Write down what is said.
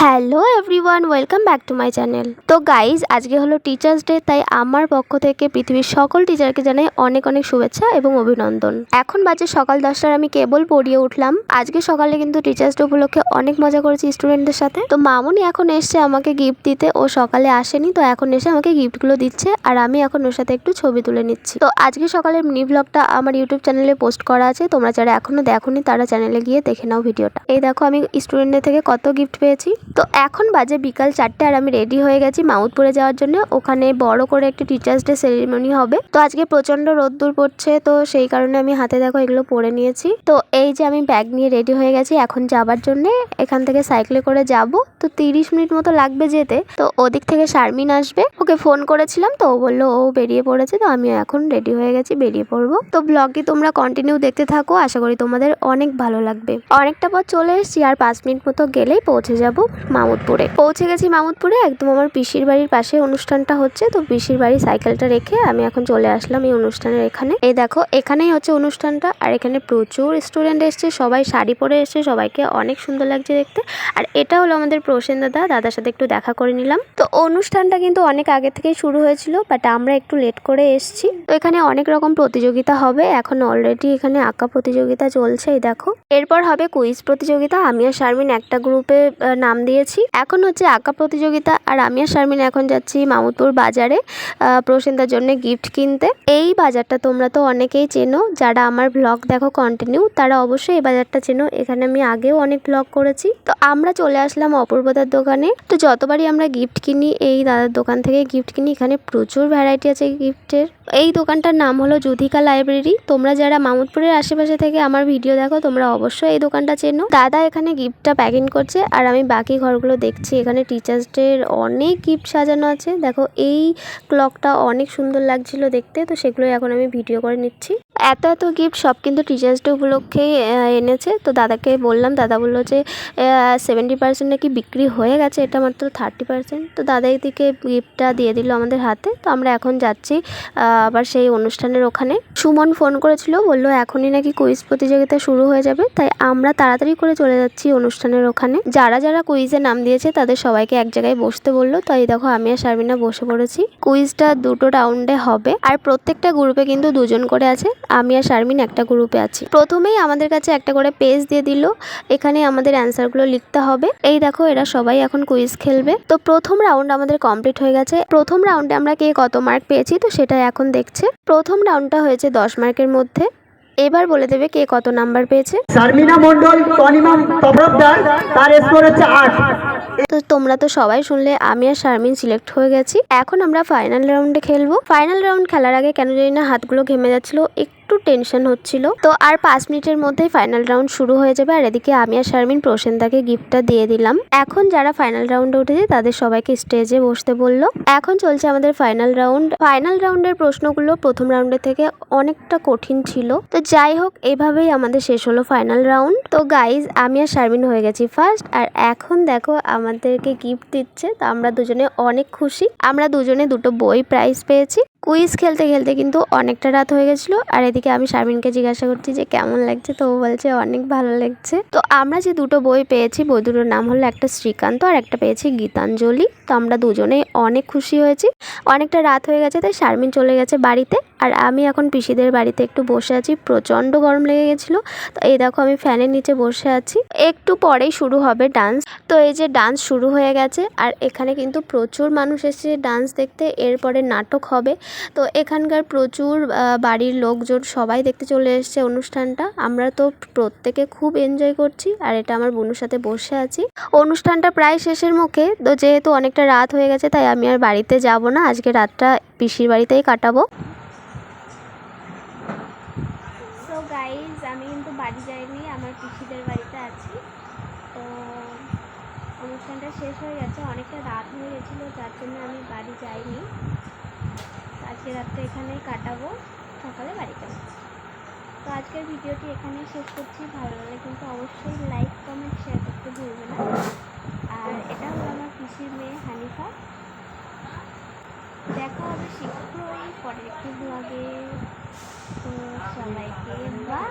Hello everyone, welcome back to my channel. তো guys, আজকে হলো টিচার্স ডে, তাই আমার পক্ষ থেকে পৃথিবীর সকল টিচারকে জানাই অনেক অনেক শুভেচ্ছা এবং অভিনন্দন। এখন বাজে সকাল দশটার, আমি কেবল পড়িয়ে উঠলাম। আজকে সকালে কিন্তু টিচার্স ডে উপলক্ষে অনেক মজা করেছি স্টুডেন্টদের সাথে। তো মামুনি এখন এসছে আমাকে গিফট দিতে, ও সকালে আসেনি, তো এখন এসে আমাকে গিফটগুলো দিচ্ছে, আর আমি এখন ওর সাথে একটু ছবি তুলে নিচ্ছি। তো আজকে সকালের মিনি ব্লগটা আমার ইউটিউব চ্যানেলে পোস্ট করা আছে, তোমরা যারা এখনও দেখোনি তারা চ্যানেলে গিয়ে দেখে নাও ভিডিওটা এই দেখো, আমি স্টুডেন্টদের থেকে কত গিফট পেয়েছি। তো এখন বাজে বিকাল চারটে আর আমি রেডি হয়ে গেছি মাউথপুরে যাওয়ার জন্য। ওখানে বড় করে একটি টিচার্স ডে সেরিমনি হবে। তো আজকে প্রচণ্ড রোদ্দুর পড়ছে, তো সেই কারণে আমি হাতে দেখো এগুলো পরে নিয়েছি। তো এই যে আমি ব্যাগ নিয়ে রেডি হয়ে গেছি এখন যাবার জন্য, এখান থেকে সাইকেলে করে যাব। তো তিরিশ মিনিট মতো লাগবে যেতে। তো ওদিক থেকে শারমিন আসবে। ওকে ফোন করেছিলাম, তো ও বলল ও বেরিয়ে পড়েছে, তো আমিও এখন রেডি হয়ে গেছি, বেরিয়ে পড়ব। তো ব্লগটি তোমরা কন্টিনিউ দেখতে থাকো, আশা করি তোমাদের অনেক ভালো লাগবে। অনেকটা পর চলে এসেছি আর পাঁচ মিনিট মতো গেলেই পৌঁছে যাব। মামুদপুরে। পৌঁছে গেছি মামুদপুরে, একদম আমার পিসির বাড়ির পাশে। অনুষ্ঠানটা হচ্ছে, তো পিসির বাড়ি সাইকেলটা রেখে আমি এখন চলে আসলাম এই অনুষ্ঠানের এখানে। এই দেখো, এখানেই হচ্ছে অনুষ্ঠানটা, আর এখানে প্রচুর স্টুডেন্ট এসছে, সবাই শাড়ি পরে এসছে, সবাইকে অনেক সুন্দর লাগছে দেখতে। আর এটা হলো আমাদের প্রসেন দাদা, দাদার সাথে একটু দেখা করে নিলাম। তো অনুষ্ঠানটা কিন্তু অনেক আগে থেকেই শুরু হয়েছিল বাট আমরা একটু লেট করে এসছি। তো এখানে অনেক রকম প্রতিযোগিতা হবে, এখন অলরেডি এখানে আঁকা প্রতিযোগিতা চলছে, এই দেখো। এরপর হবে কুইজ প্রতিযোগিতা, আমি আর শারমিন একটা গ্রুপে নাম দিয়েছি। এখন হচ্ছে আঁকা প্রতিযোগিতা আর আমি আর শারমিন এখন যাচ্ছি মামুদপুর বাজারে প্রসেনদার জন্য গিফট কিনতে। এই বাজারটা তোমরা তো অনেকেই চেনো, যারা আমার ব্লগ দেখো কন্টিনিউ তারা অবশ্যই এই বাজারটা চেনো। এখানে আমি আগেও অনেক ব্লগ করেছি। তো আমরা চলে আসলাম অপূর্বতার দোকানে। তো যতবারই আমরা গিফট কিনি, এই দাদার দোকান থেকে গিফট কিনি, এখানে প্রচুর ভ্যারাইটি আছে গিফটের এই দোকানটার নাম হলো যুধিকা লাইব্রেরি। তোমরা যারা মামুদপুরের আশেপাশে থেকে আমার ভিডিও দেখো, তোমরা অবশ্যই এই দোকানটা চেনো। দাদা এখানে গিফটটা প্যাকিং করছে, আর আমি বাকি ঘরগুলো দেখছি। এখানে টিচার্স ডের অনেক গিফট সাজানো আছে। দেখো, এই ক্লকটা অনেক সুন্দর লাগছিল দেখতে, তো সেগুলোই এখন আমি ভিডিও করে নিচ্ছি। এত এত গিফট সব কিন্তু টিচার্স ডে উপলক্ষেই এনেছে। তো দাদাকে বললাম, দাদা বলল যে সেভেন্টি পার্সেন্ট নাকি বিক্রি হয়ে গেছে, এটা মাত্র থার্টি পার্সেন্ট তো দাদা এদিকে গিফটটা দিয়ে দিল আমাদের হাতে। তো আমরা এখন যাচ্ছি আবার সেই অনুষ্ঠানের ওখানে। সুমন ফোন করেছিল, বলল এখনই নাকি কুইজ প্রতিযোগিতা শুরু হয়ে যাবে। তাই আমরা তাড়াতাড়ি করে চলে যাচ্ছি অনুষ্ঠানের ওখানে। যারা যারা কুইজে নাম দিয়েছে, তাদের সবাইকে এক জায়গায় বসতে বলল। তাই দেখো, আমি আর শারমিনা বসে পড়েছি। কুইজটা দুটো রাউন্ডে হবে। আর প্রত্যেকটা গ্রুপে কিন্তু দুজন করে আছে। আমি আর শারমিন একটা গ্রুপে আছি। প্রথমেই আমাদের কাছে একটা করে পেজ দিয়ে দিল। এখানে আমাদের অ্যান্সারগুলো লিখতে হবে। এই দেখো, এরা সবাই এখন কুইজ খেলবে। তো প্রথম রাউন্ড আমাদের কমপ্লিট হয়ে গেছে। প্রথম রাউন্ডে আমরা কে কত মার্ক পেয়েছি, তো সেটা এখন দেখছে। প্রথম রাউন্ডটা হয়েছে দশ মার্কের মধ্যে। এবার বলে দেবে কে কত নাম্বার পেয়েছে। শারমিনা তবরবদার তার স্কোর হচ্ছে আট। তো তোমরা তো সবাই শুনলে আমি আর শারমিন সিলেক্ট হয়ে গেছি। এখন আমরা ফাইনাল রাউন্ডে খেলব। ফাইনাল রাউন্ড খেলার আগে কেন জানি না হাতগুলো ঘেমে যাচ্ছিল একটু টেনশন হচ্ছিল। তো আর পাঁচ মিনিটের মধ্যেই ফাইনাল রাউন্ড শুরু হয়ে যাবে। আর এদিকে আমি আর শারমিন প্রসেনদাকে গিফটটা দিয়ে দিলাম। এখন যারা ফাইনাল রাউন্ডে উঠেছে তাদের সবাইকে স্টেজে বসতে বলল। এখন চলছে আমাদের ফাইনাল রাউন্ড ফাইনাল রাউন্ডের প্রশ্নগুলো প্রথম রাউন্ডের থেকে অনেকটা কঠিন ছিল। তো যাই হোক, এভাবেই আমাদের শেষ হলো ফাইনাল রাউন্ড তো গাইজ আমি আর শারমিন হয়ে গেছি ফার্স্ট আর এখন দেখো আমাদেরকে গিফট দিচ্ছে। তো আমরা দুজনে অনেক খুশি। আমরা দুজনে দুটো বই প্রাইজ পেয়েছি। কুইজ খেলতে খেলতে কিন্তু অনেকটা রাত হয়ে গেছিল। আর এদিকে আমি শারমিনকে জিজ্ঞাসা করছি যে, কেমন লাগছে? তো ও বলছে, অনেক ভালো লাগছে। তো আমরা যে দুটো বই পেয়েছি বই দুটোর নাম হলো একটা শ্রীকান্ত আর একটা পেয়েছি গীতাঞ্জলি। তো আমরা দুজনেই অনেক খুশি হয়েছি। অনেকটা রাত হয়ে গেছে, তাই শারমিন চলে গেছে বাড়িতে। আর আমি এখন পিসিদের বাড়িতে একটু বসে আছি, প্রচণ্ড গরম লেগে গেছিল। তো এই দেখো, আমি ফ্যানের নিচে বসে আছি। একটু পরেই শুরু হবে ডান্স। তো এই যে ডান্স শুরু হয়ে গেছে, আর এখানে কিন্তু প্রচুর মানুষ এসেছে ডান্স দেখতে। এরপরে নাটক হবে। তো এখানকার প্রচুর বাড়ির লোকজন সবাই দেখতে চলে এসেছে অনুষ্ঠানটা। আমরা তো প্রত্যেকে খুব এনজয় করছি, আর এটা আমার বোনের সাথে বসে আছি। অনুষ্ঠানটা প্রায় শেষের মুখে, তো যেহেতু অনেকটা রাত হয়ে গেছে, তাই আমি আর বাড়িতে যাব না। আজকে রাতটা পিসির বাড়িতেই কাটাবো। আমি কিন্তু বাড়ি যাইনি, আমার পিসিদের বাড়িতে আছি। তো অনুষ্ঠানটা শেষ হয়ে গেছে, অনেকটা রাত হয়ে গেছিল, যার জন্য আমি বাড়ি যাইনি। আজকে রাতটা এখানে কাটাবো। সকালে বাড়িতে যাচ্ছি তো আজকের ভিডিওটি এখানে শেষ করছি। ভালো লাগলে কিন্তু অবশ্যই লাইক, কমেন্ট শেয়ার করতে ভুলবে না। আর এটা হলো আমার পিসির মেয়ে হানিফা। দেখা হবে শীঘ্রই পরের একটি ব্লগে তো সবাইকে বা